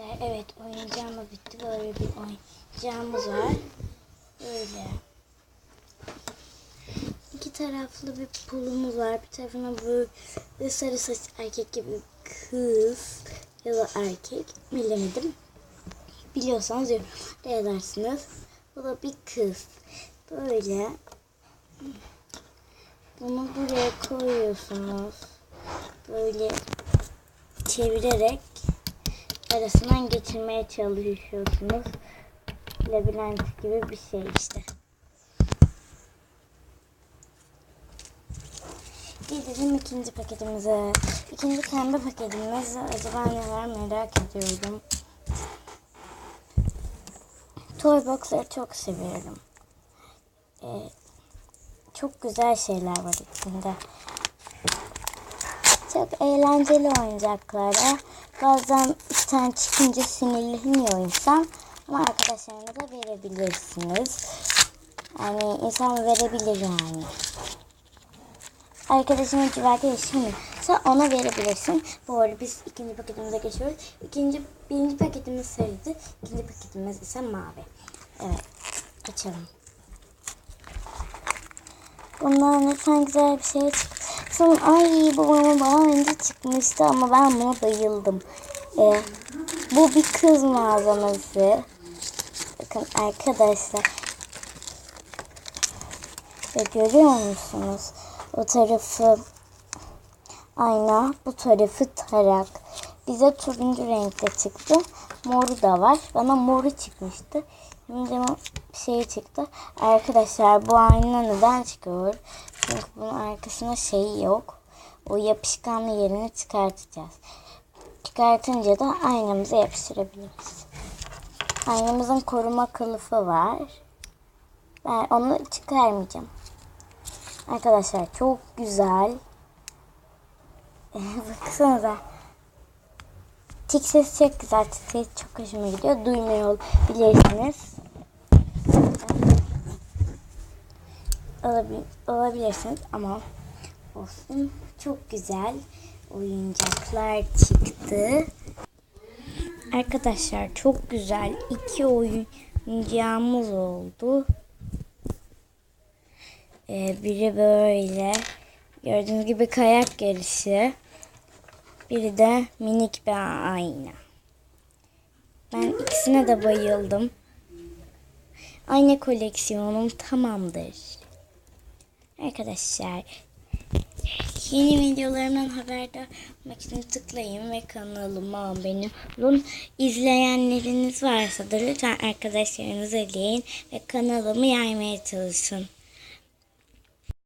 Arkadaşlar evet oyuncağımız bitti. Böyle bir oyuncağımız var. Böyle. İki taraflı bir pulumuz var. Bir tarafına böyle sarı saç erkek gibi kız ya da erkek bilemedim. Biliyorsanız yorumlarda yazarsınız. Bu da bir kız. Böyle. Bunu buraya koyuyorsunuz. Böyle çevirerek arasından geçirmeye çalışıyorsunuz. Labirent gibi bir şey işte. Gidelim ikinci paketimize. İkinci pembe paketimiz acaba ne var merak ediyorum. Toy box'ları çok seviyorum. Ee, çok güzel şeyler var içinde. Çok eğlenceli oyuncaklara. Bazen tane çıkınca sinirleniyor insan. Ama arkadaşlarınıza verebilirsiniz. Yani insan verebilir yani. Arkadaşın hiç arkadaşın mı? Sen ona verebilirsin. Bu arada biz ikinci paketimize geçiyoruz. İkinci, birinci paketimiz sarıydı. İkinci paketimiz ise mavi. Evet. Açalım. Bundan lütfen güzel bir şey çıksın. Ay bu bana daha önce çıkmıştı ama ben buna bayıldım. Ee, bu bir kız malzemesi. Bakın arkadaşlar. Ve görüyor musunuz? O tarafı ayna, bu tarafı tarak. Bize turuncu renkte çıktı. Moru da var. Bana moru çıkmıştı. Şimdi şey çıktı. Arkadaşlar bu ayna neden çıkıyor? Çünkü bunun arkasında şey yok. O yapışkanlı yerini çıkartacağız. Çıkartınca da aynamıza yapıştırabiliriz. Aynamızın koruma kılıfı var. Ben onu çıkarmayacağım. Arkadaşlar çok güzel. Baksanıza. Tik sesi çok güzel. Tik sesi çok hoşuma gidiyor. Duymuyor bilirsiniz. Olabil olabilirsiniz ama olsun. Çok güzel oyuncaklar çıktı. Arkadaşlar çok güzel iki oyuncağımız oldu. Ee, biri böyle gördüğünüz gibi kayak yarışı. Biri de minik bir ayna. Ben ikisine de bayıldım. Ayna koleksiyonum tamamdır. Arkadaşlar yeni videolarımdan haberdar olmak için tıklayın ve kanalıma abone olun. İzleyenleriniz varsa da lütfen arkadaşlarınıza eleyin ve kanalımı yaymaya çalışın.